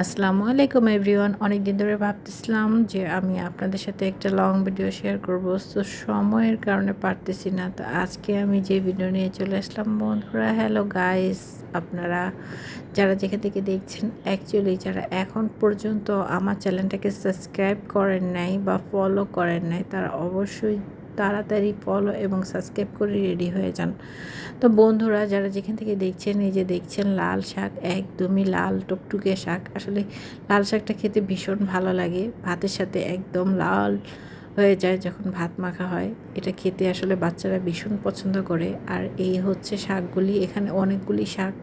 আসসালামু আলাইকুম এভরিওয়ান। অনেক দিন ধরে ভাবতেছিলাম যে আমি আপনাদের সাথে একটা লং ভিডিও শেয়ার করব। তো সময়ের কারণে পারতেছি না। তো আজকে আমি যে ভিডিও নিয়ে চলে আসলাম, বন্ধুরা হ্যালো গাইস আপনারা যারা যেখান থেকে দেখছেন অ্যাকচুয়ালি যারা এখন পর্যন্ত আমার চ্যানেলটাকে সাবস্ক্রাইব করেন নাই বা ফলো করেন নাই, তারা অবশ্যই তাড়াতাড়ি ফলো এবং সাবস্ক্রাইব করে রেডি হয়ে যান। তো বন্ধুরা, যারা যেখান থেকে দেখছেন, এই যে দেখছেন, লাল শাক, একদমই লাল টুকটুকে শাক। আসলে লাল শাকটা খেতে ভীষণ ভালো লাগে। ভাতের সাথে একদম লাল হয়ে যায় যখন ভাত মাখা হয়। এটা খেতে আসলে বাচ্চারা ভীষণ পছন্দ করে। আর এই হচ্ছে শাকগুলি। এখানে অনেকগুলি শাক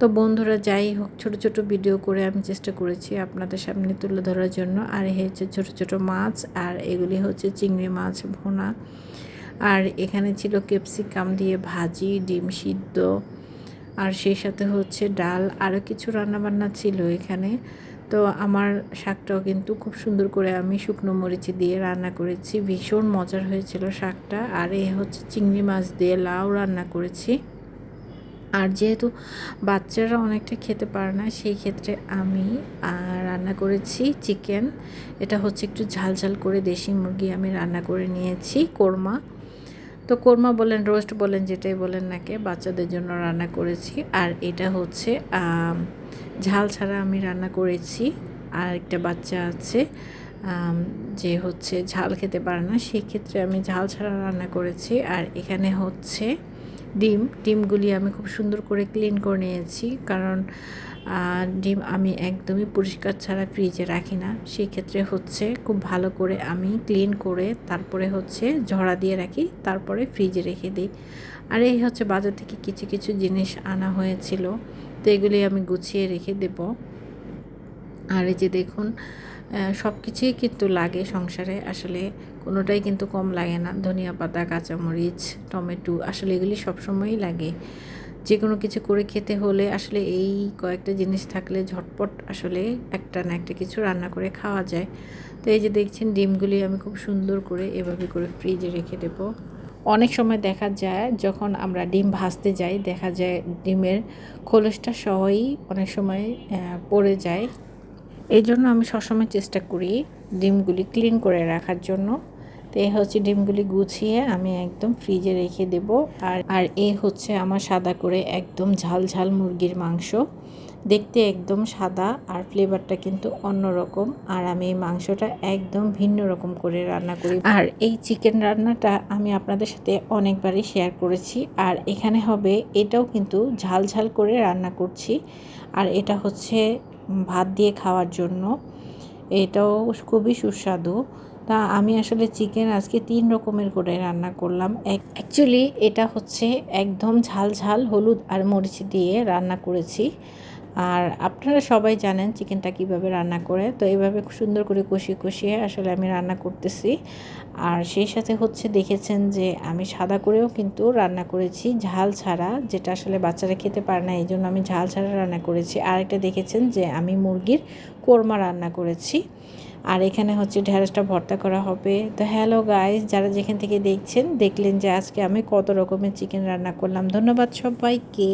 তো বন্ধুরা যাই হোক, ছোট ছোট ভিডিও করে আমি চেষ্টা করেছি আপনাদের সামনে তুলে ধরার জন্য। আর হচ্ছে ছোট ছোট মাছ, আর এগুলি হচ্ছে চিংড়ি মাছ ভোনা। আর এখানে ছিল ক্যাপসিকাম দিয়ে ভাজি, ডিম সিদ্ধ। আর সেই সাথে হচ্ছে ডাল আরও কিছু রান্নাবান্না ছিল এখানে। তো আমার শাকটাও কিন্তু খুব সুন্দর করে আমি শুকনো মরিচি দিয়ে রান্না করেছি। ভীষণ মজার হয়েছিল শাকটা। আর এ হচ্ছে চিংড়ি মাছ দিয়ে লাউ রান্না করেছি। আর যেহেতু বাচ্চারা অনেকটা খেতে পারে না, সেই ক্ষেত্রে আমি রান্না করেছি চিকেন। এটা হচ্ছে একটু ঝাল ঝাল করে দেশি মুরগি আমি রান্না করে নিয়েছি, কোরমা। তো কোরমা বলেন, রোস্ট বলেন, যেটাই বলেন নাকি বাচ্চাদের জন্য রান্না করেছি। আর এটা হচ্ছে ঝাল ছাড়া আমি রান্না করেছি। আর একটা বাচ্চা আছে যে হচ্ছে ঝাল খেতে পারে না, সেই ক্ষেত্রে আমি ঝাল ছাড়া রান্না করেছি। আর এখানে হচ্ছে ডিম, ডিমগুলি আমি খুব সুন্দর করে ক্লিন করে নিয়েছি। কারণ ডিম আমি একদমই পরিষ্কার ছাড়া ফ্রিজে রাখি না। সেই ক্ষেত্রে হচ্ছে খুব ভালো করে আমি ক্লিন করে তারপরে হচ্ছে ঝরা দিয়ে রাখি, তারপরে ফ্রিজে রেখে দিই। আর এই হচ্ছে বাজার থেকে কিছু কিছু জিনিস আনা হয়েছিল। তো এগুলি আমি গুছিয়ে রেখে দেব। আর এই যে দেখুন সব কিছুই কিন্তু লাগে সংসারে। আসলে কোনোটাই কিন্তু কম লাগে না। ধনিয়া পাতা, কাঁচামরিচ, টমেটো, আসলে এগুলি সবসময়ই লাগে। যে কোনো কিছু করে খেতে হলে আসলে এই কয়েকটা জিনিস থাকলে ঝটপট আসলে একটা না একটা কিছু রান্না করে খাওয়া যায়। তো এই যে দেখছেন ডিমগুলি আমি খুব সুন্দর করে এভাবে করে ফ্রিজে রেখে দেব। অনেক সময় দেখা যায় যখন আমরা ডিম ভাজতে যাই, দেখা যায় ডিমের খোলসটা সহই অনেক সময় পড়ে যায়। এই জন্য আমি সবসময় চেষ্টা করি ডিমগুলি ক্লিন করে রাখার জন্য। তো এই হচ্ছে ডিমগুলি গুছিয়ে আমি একদম ফ্রিজে রেখে দেব। আর আর এ হচ্ছে আমার সাদা করে একদম ঝাল ঝাল মুরগির মাংস। দেখতে একদম সাদা আর ফ্লেভারটা কিন্তু অন্যরকম। আর আমি এই মাংসটা একদম ভিন্ন রকম করে রান্না করি। আর এই চিকেন রান্নাটা আমি আপনাদের সাথে অনেকবারই শেয়ার করেছি। আর এখানে হবে এটাও কিন্তু ঝাল ঝাল করে রান্না করছি। আর এটা হচ্ছে ভাত দিয়ে খাওয়ার জন্য। এটাও খুবই সুস্বাদু। তা আমি আসলে চিকেন আজকে তিন রকমের করে রান্না করলাম। এক অ্যাকচুয়ালি এটা হচ্ছে একদম ঝাল ঝাল হলুদ আর মরিচ দিয়ে রান্না করেছি। আর আপনারা সবাই জানেন চিকেনটা কীভাবে রান্না করে। তো এইভাবে সুন্দর করে কষিয়ে কষিয়ে আসলে আমি রান্না করতেছি। আর সেই সাথে হচ্ছে দেখেছেন যে আমি সাদা করেও কিন্তু রান্না করেছি, ঝাল ছাড়া, যেটা আসলে বাচ্চারা খেতে পারে না এই জন্য আমি ঝাল ছাড়া রান্না করেছি। আরেকটা দেখেছেন যে আমি মুরগির কোরমা রান্না করেছি। আর এখানে হচ্ছে ঢেঁড়সটা ভর্তা করা হবে। তো হ্যালো গাইস, যারা যেখান থেকে দেখছেন, দেখলেন যে আজকে আমি কত রকমের চিকেন রান্না করলাম। ধন্যবাদ সবাইকে।